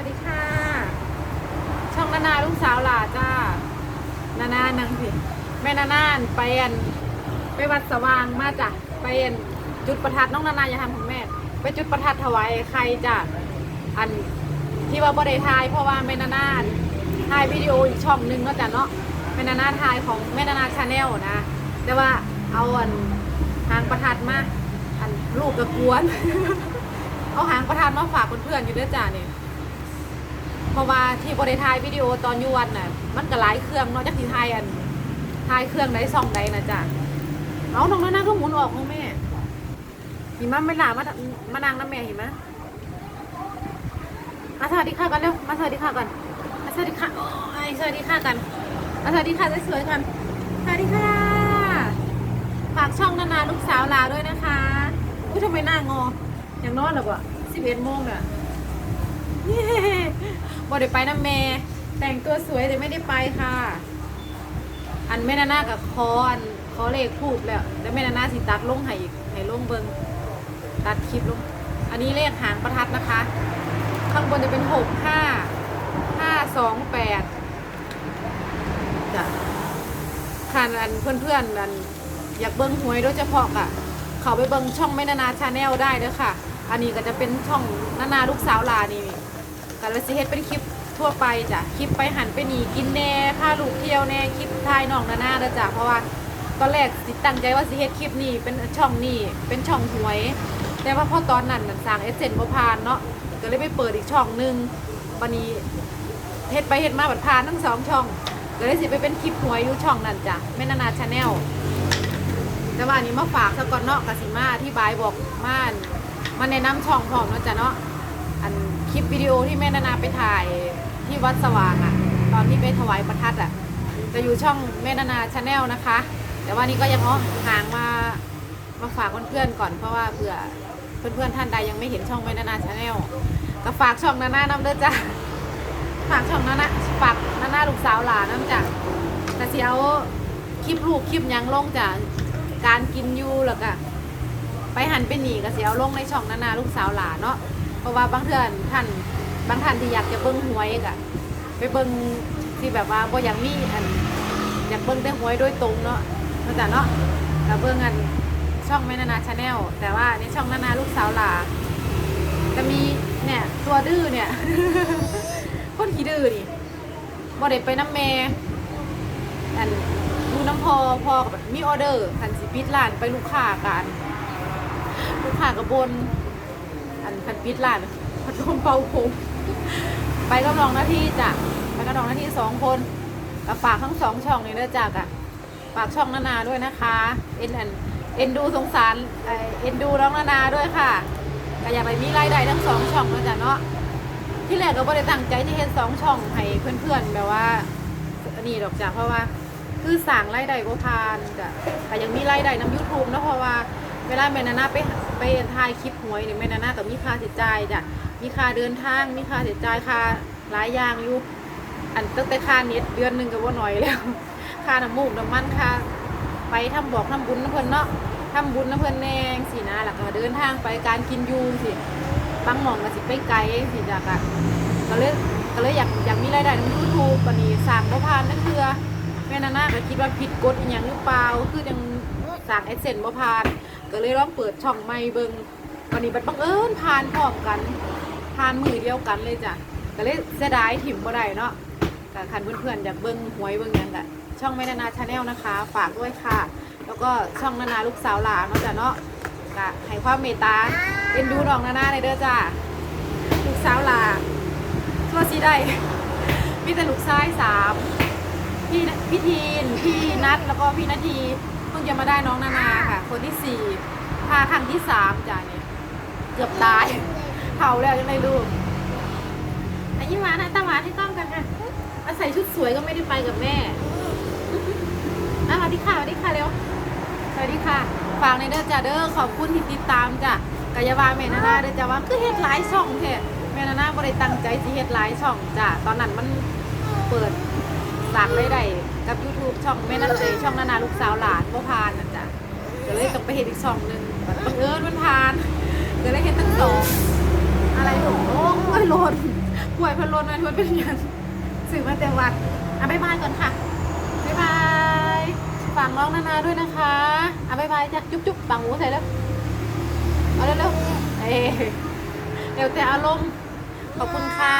วัสดีค่ะ ช่องนานาลูกสาวหลาจ้า นานานังสิ แม่นานาไปอันไปวัดสว่างมาจ้ะไปอันจุดประทัดน้องนานาอย่าทำของแม่ ไปจุดประทัดถวายใครจ้ะอันที่ว่าบ่ได้ทายเพราะว่าแม่นานาถ่ายวิดีโออีกช่องหนึงเนาะจ้ะเนาะแม่นานาถ่ายของแม่นานาชาแนลนะ แต่ว่าเอาอันทางประทัดมาอันลูกกระกวน เอาหางประทัดมาฝากเพื่อนๆอยู่ด้วยจ้ะเนี่ย ราะว่าที่บริทายวิดีโอตอนยวนน่ะมันก็หลายเครื่องเนอกจากที่ทายอันทายเครื่องใดซ่องใดนะจ๊ะเอาน้องนั่นก็หมุนออกของแม่หิมะไม่หลามามานั่งน้ำแม่ห็นไหมาสวัสดีค่ะกันเร็วมาสวัสดีค่ะกันมาสวัสดีค่ะโอ้ยสวัสดีค่ะกันมาสวัสดีค่ะสวยๆกันสวัสดีค่ะฝากช่องนานาลูกสาวลาด้วยนะคะอุ้ยทำไมหน้างออย่างนอนหรอกวะสิบเอ็ดโมงน่ะเย้ บอได้ไปนะเมแต่งตัวสวยแต่ไม่ได้ไปค่ะ อันแม่นานากับคออันคอเลขทูบแล้วแล้วแม่นานาสิตัดลงให้อีกให้ลงเบิงตัดคลิปลง อันนี้เลขหางประทัดนะคะ ข้างบนจะเป็นหกห้าห้าสองแปดจ้ะค่ะอันเพื่อนๆอันอยากเบิ้งหวยโดยเฉพาะอะ เขาไปเบิ้งช่องแม่นานาชาแนลได้เด้อค่ะ อันนี้ก็จะเป็นช่องนานาลูกสาวลานี่ กันละสิเฮ็ดเป็นคลิปทั่วไปจ้ะคลิปไปหันไปหนีกินแน่พาลูกเที่ยวแน่คลิปทายน้องนานาเด้อจ้ะเพราะว่าตอนแรกสิตั้งใจว่าสิเฮ็ดคลิปนี้เป็นช่องนี้เป็นช่องหวย แต่ว่าพอตอนนั้นมันสร้างเอเซนบ่ผ่านเนาะก็เลยไปเปิดอีกช่องหนึงวันนี้เฮ็ดไปเฮ็ดมาบัดผ่านทั้งสองช่องก็เลยสิไปเป็นคลิปหวยอยู่ช่องนั้นจ้ะแม่นานาชาแนลแต่ว่าอันนี้มาฝากสกอนเนาะกสิมาอธิบายบอกม่านมันแนะนำช่องพร้อมเนาะจ้ะเนาะ อันคลิปวิดีโอที่แม่นานาไปถ่ายที่วัดสว่างอะตอนที่ไปถวายประทัดอะจะอยู่ช่องแม่นานาชาแนลนะคะ แต่ว่านี่ก็ยังเอาห่างมามาฝากเพื่อนๆก่อนเพราะว่าเผื่อเพื่อนๆท่านใดยังไม่เห็นช่องแม่นานาชาแนลก็ฝากช่องนานานำเด้อจ้ะฝากช่องนานาฝากนานาลูกสาวหลานน้ำจ้ะแต่เสียวคลิปลูกคลิปยังลงจ้ะการกินอยู่แล้วก็ไปหันไปหนีก็เสียเอาลงในช่องนานาลูกสาวหลานเนาะ เพราะว่าบางเทื่อนท่านบางท่านที่อยากจะเบิ้งหวยก็ไปเบิ้งที่แบบว่าบ่อยากมีอันอยากเบิ้งแต่หวยโดยตรงเนาะเข้าใจเนาะแล้วเบิ้งอันช่องแม่นานาชาแนลแต่ว่าในช่องนานาลูกสาวหลาจะมีเนี่ยตัวดื้อเนี่ยคนขี้ดื้อนี่บ่ได้ไปน้ำเมอันดูน้ำพอพอกับมีออเดอร์คันสิปิดร้านไปลูกค้ากันลูกค้ากับบน อันคันปิดร้านพัดลมเป่าผมไปกับน้องหน้าที่จ้ะไปกับน้องหน้าที่สองคนกับฝากทั้งสองช่องเลยเด้อจ้ะกะฝากช่องนานาด้วยนะคะเอ็นอันเอ็นดูสงสารเอ็นดูน้องนานาด้วยค่ะก็อยากไปมีรายได้ทั้งสองช่องนะจ๊ะเนาะที่แรกก็ไม่ได้ตั้งใจที่เห็นสองช่องให้เพื่อนๆแบบว่าอันนี้ดอกจ้ะเพราะว่าคือสั่งรายได้บ่ทานจ้ะแต่ยังมีรายได้น้ำ YouTube นะเพราะว่า เวลาแม่นานาไปไปถ่ายคลิปหวยเนี่ยแม่นานาก็มีค่าใช้จ่ายจ้ะมีค่าเดินทางมีค่าใช้จ่ายค่าหลายอย่างอยู่อันตั้งแต่ค่าเน็ตเดือนหนึ่งก็บ่าน้อยแล้ว ค่าน้ำมูกน้ำมันค่าไปทำบอกทำบุญน้ำเพิ่นเนาะทำบุญน้ำเพิ่นแนงสินะแล้วก็เดินทางไปการกินยูสิบางหม่องก็สิไปไกลสิจ้ะกะก็เลยก็เลยอยากอยากมีรายได้ในยูทูบปนี้สั่งบ่ผ่านนั่นคือแม่นานาก็คิดว่าผิดกฎอย่างหรือเปล่าคือยังสั่งเอเซนบ่ผ่าน ก็เลยลองเปิดช่องใหม่เบิงวันนี้บัดบังเอิญผ่านพร้อมกันผ่านมือเดียวกันเลยจ้ะก็เลยเสียดายถิ่มบ่ได้เนาะก็คันเพื่อนๆอยากเบิ่งหวยเบิ่งยังก็ช่องแม่นานาชาแนลนะคะ ฝากด้วยค่ะ แล้วก็ช่องนานาลูกสาวหลานเนาะจ้ะเนาะก็ให้ความเมตตาเอ็นดูน้องนานาเลยเด้อจ้ะลูกสาวหลานทั่วซีได้มีแต่ลูกชายสามพี่พี่ทีนพี่นัทแล้วก็พี่นาที จะมาได้น้องนานาค่ะ คนที่สี่พาครั้งที่สามจ้ะเนี่ยเกือบตายเผาแล้วยังไงลูกอายิ้มหวานนะตาหวานให้กล้องกันค่ะอาศัยชุดสวยก็ไม่ได้ไปกับแม่อะสวัสดีค่ะสวัสดีค่ะเร็วสวัสดีค่ะฝากในเด้อจ้าเด้อขอบคุณที่ติดตามจ้ะกายาวาแม่นานาเด้อจ้าว่าคือเฮ็ดหลายช่องแท้แม่นานาบ่ได้ตั้งใจสิเฮ็ดหลายช่องจ้ะตอนนั้นมันเปิด สร้างรายได้กับ YouTube ช่องแม่นาเอยช่องนานาลูกสาวหลานบ่ผ่านนะจ้ะก็เลยต้องไปเฮ็ดอีกช่องหนึงบัดบังเอิญมันผ่านก็เลยเฮ็ดทั้งสองอะไรหลงโอ้ยโลดป่วยเพนลนมาทวนเป็นยังสื่อมาแต่วัดอะบ๊ายบายก่อนค่ะบ๊ายบายฝากน้องนานาด้วยนะคะอะบ๊ายบายจ้ะจุ๊บจุ๊บบังหูใส่แล้วเอาเร็วๆเอ้ยเดี๋ยวแต่อารมณ์ขอบคุณค่ะ